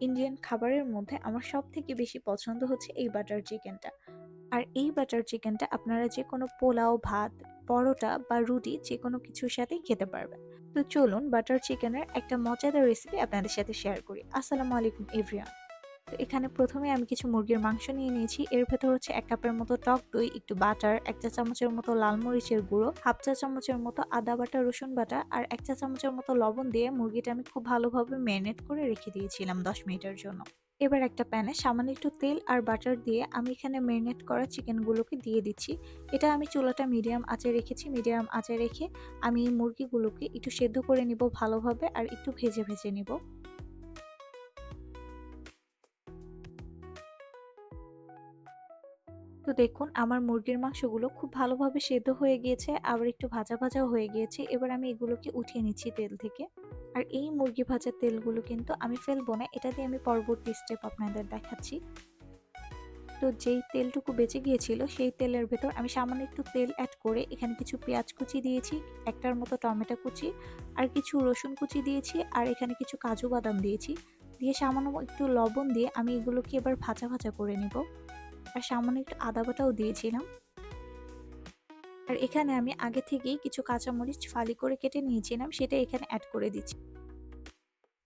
Indian খাবারের মধ্যে আমার সব থেকে বেশি পছন্দ হচ্ছে এই বাটার চিকেনটা। আর এই বাটার চিকেনটা আপনারা যে কোনো পোলাও, ভাত, পরোটা বা রুটি যে কোনো কিছুর সাথেই খেতে পারবেন। তো চলুন বাটার চিকেনের একটা মজাদার রেসিপি আপনাদের সাথে শেয়ার করি। আসসালামু আলাইকুম এভরিওয়ান তো এখানে প্রথমে আমি কিছু মুরগির মাংস নিয়ে নিয়েছি। এর ভেতর হচ্ছে এক কাপের মতো টক দই, একটু বাটার, এক চা চামচের মতো লাল মরিচের গুঁড়ো, হাফ চা চামচের মতো আদা বাটা, রসুন বাটা আর এক চা চামচের মতো লবণ দিয়ে মুরগিটা আমি খুব ভালোভাবে ম্যারিনেট করে রেখে দিয়েছিলাম দশ মিনিটের জন্য। এবার একটা প্যানে সামান্য একটু তেল আর বাটার দিয়ে আমি এখানে ম্যারিনেট করা চিকেনগুলোকে দিয়ে দিচ্ছি। এটা আমি চুলাটা মিডিয়াম আঁচে রেখেছি, মিডিয়াম আঁচে রেখে আমি মুরগিগুলোকে একটু সেদ্ধ করে নিব ভালোভাবে আর একটু ভেজে ভেজে নিব। তো দেখুন, আমার মুরগির মাংসগুলো খুব ভালোভাবে সেদ্ধ হয়ে গিয়েছে, আবার একটু ভাজা ভাজাও হয়ে গিয়েছে। এবার আমি এগুলোকে উঠিয়ে নিচ্ছি তেল থেকে। আর এই মুরগি ভাজার তেলগুলো কিন্তু আমি ফেলব না, এটা দিয়ে আমি পরবর্তী স্টেপ আপনাদের দেখাচ্ছি। তো যেই তেলটুকু বেঁচে গিয়েছিল, সেই তেলের ভেতর আমি সামান্য একটু তেল অ্যাড করে এখানে কিছু পেঁয়াজ কুচি দিয়েছি, একটার মতো টমেটো কুচি, আর কিছু রসুন কুচি দিয়েছি, আর এখানে কিছু কাজু বাদাম দিয়েছি। দিয়ে সামান্য একটু লবণ দিয়ে আমি এগুলোকে এবার ভাজা ভাজা করে নিব। আর সামান্য একটু আদা বাটাও দিয়েছিলাম। আর এখানে আমি আগে থেকেই কিছু কাঁচামরিচ ফালি করে কেটে নিয়েছিলাম, সেটা এখানে অ্যাড করে দিচ্ছি।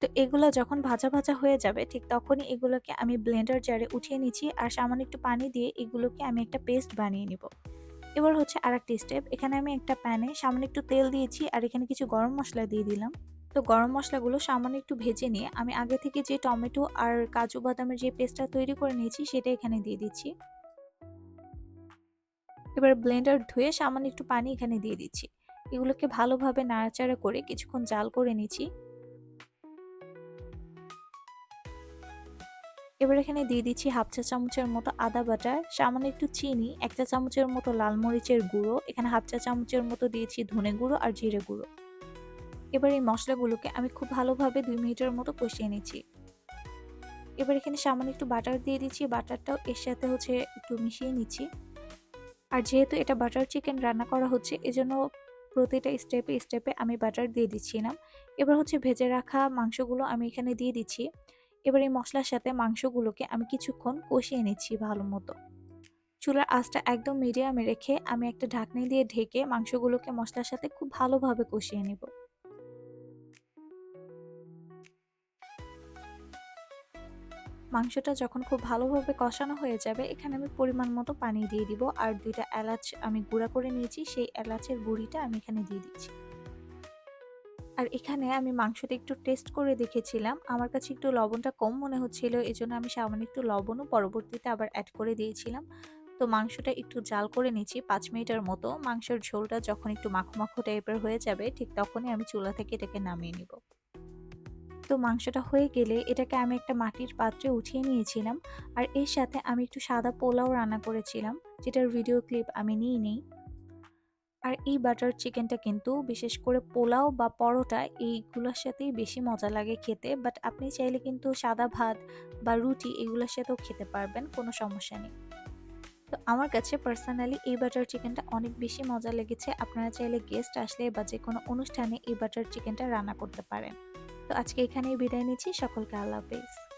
তো এগুলো যখন ভাজা ভাজা হয়ে যাবে, ঠিক তখনই এগুলোকে আমি ব্লেন্ডার জারে উঠিয়ে নিচ্ছি আর সামান্য একটু পানি দিয়ে এগুলোকে আমি একটা পেস্ট বানিয়ে নিব। এবার হচ্ছে আর একটি স্টেপ এখানে আমি একটা প্যানে সামান্য একটু তেল দিয়েছি আর এখানে কিছু গরম মশলা দিয়ে দিলাম। তো গরম মশলাগুলো সামান্য একটু ভেজে নিয়ে আমি আগে থেকে যে টমেটো আর কাজু বাদামের যে পেস্টটা তৈরি করে নিয়েছি সেটা এখানে দিয়ে দিচ্ছি। এবার ব্লেন্ডার ধুয়ে সামান্য একটু পানি এখানে দিয়ে দিচ্ছি। এগুলোকে ভালোভাবে নাড়াচাড়া করে কিছুক্ষণ জাল করে নিচ্ছি। এবার এখানে দিয়ে দিচ্ছি হাফ চা চামচের মতো আদা বাটা, সামান্য একটু চিনি, এক চা চামচের মতো লাল মরিচের গুঁড়ো, এখানে হাফ চা চামচের মতো দিয়েছি ধনে গুঁড়ো আর জিরে গুঁড়ো। এবার এই মশলাগুলোকে আমি খুব ভালোভাবে দুই মিনিটের মতো কষিয়ে নিচ্ছি। এবার এখানে সামান্য একটু বাটার দিয়ে দিচ্ছি। বাটারটাও এর সাথে হচ্ছে একটু মিশিয়ে নিচ্ছি। আর যেহেতু এটা বাটার চিকেন রান্না করা হচ্ছে, এজন্য প্রতিটা স্টেপে স্টেপে আমি বাটার দিয়ে দিচ্ছিলাম এবার হচ্ছে ভেজে রাখা মাংসগুলো আমি এখানে দিয়ে দিচ্ছি। এবার এই মশলার সাথে মাংসগুলোকে আমি কিছুক্ষণ কষিয়ে নিচ্ছি ভালো মতো। চুলার আঁচটা একদম মিডিয়ামে রেখে আমি একটা ঢাকনি দিয়ে ঢেকে মাংসগুলোকে মশলার সাথে খুব ভালোভাবে কষিয়ে নেব। মাংসটা যখন খুব ভালোভাবে কষানো হয়ে যাবে, এখানে আমি পরিমাণ মতো পানি দিয়ে দিব। আর দুইটা এলাচ আমি গুঁড়া করে নিয়েছি, সেই এলাচের গুঁড়িটা আমি এখানে দিয়ে দিচ্ছি। আর এখানে আমি মাংসটা একটু টেস্ট করে দেখেছিলাম। আমার কাছে একটু লবণটা কম মনে হচ্ছিল এই জন্য আমি সামান্য একটু লবণও পরবর্তীতে আবার অ্যাড করে দিয়েছিলাম। তো মাংসটা একটু জাল করে নিচ্ছি পাঁচ মিনিটের মতো। মাংসের ঝোলটা যখন একটু মাখো মাখো টাইপের হয়ে যাবে, ঠিক তখনই আমি চুলা থেকে এটাকে নামিয়ে নিব। তো মাংসটা হয়ে গেলে এটাকে আমি একটা মাটির পাত্রে উঠিয়ে নিয়েছিলাম। আর এর সাথে আমি একটু সাদা পোলাও রান্না করেছিলাম, যেটার ভিডিও ক্লিপ আমি নিয়ে নিই আর এই বাটার চিকেনটা কিন্তু বিশেষ করে পোলাও বা পরোটা এইগুলোর সাথেই বেশি মজা লাগে খেতে বাট আপনি চাইলে কিন্তু সাদা ভাত বা রুটি এগুলোর সাথেও খেতে পারবেন, কোনো সমস্যা নেই। তো আমার কাছে পার্সোনালি এই বাটার চিকেনটা অনেক বেশি মজা লেগেছে, আপনারা চাইলে গেস্ট আসলে বা যে কোনো অনুষ্ঠানে এই বাটার চিকেনটা রান্না করতে পারেন। তো আজকে এখানেই বিদায় নিচ্ছি। সকলকে আল্লাহ হাফেজ।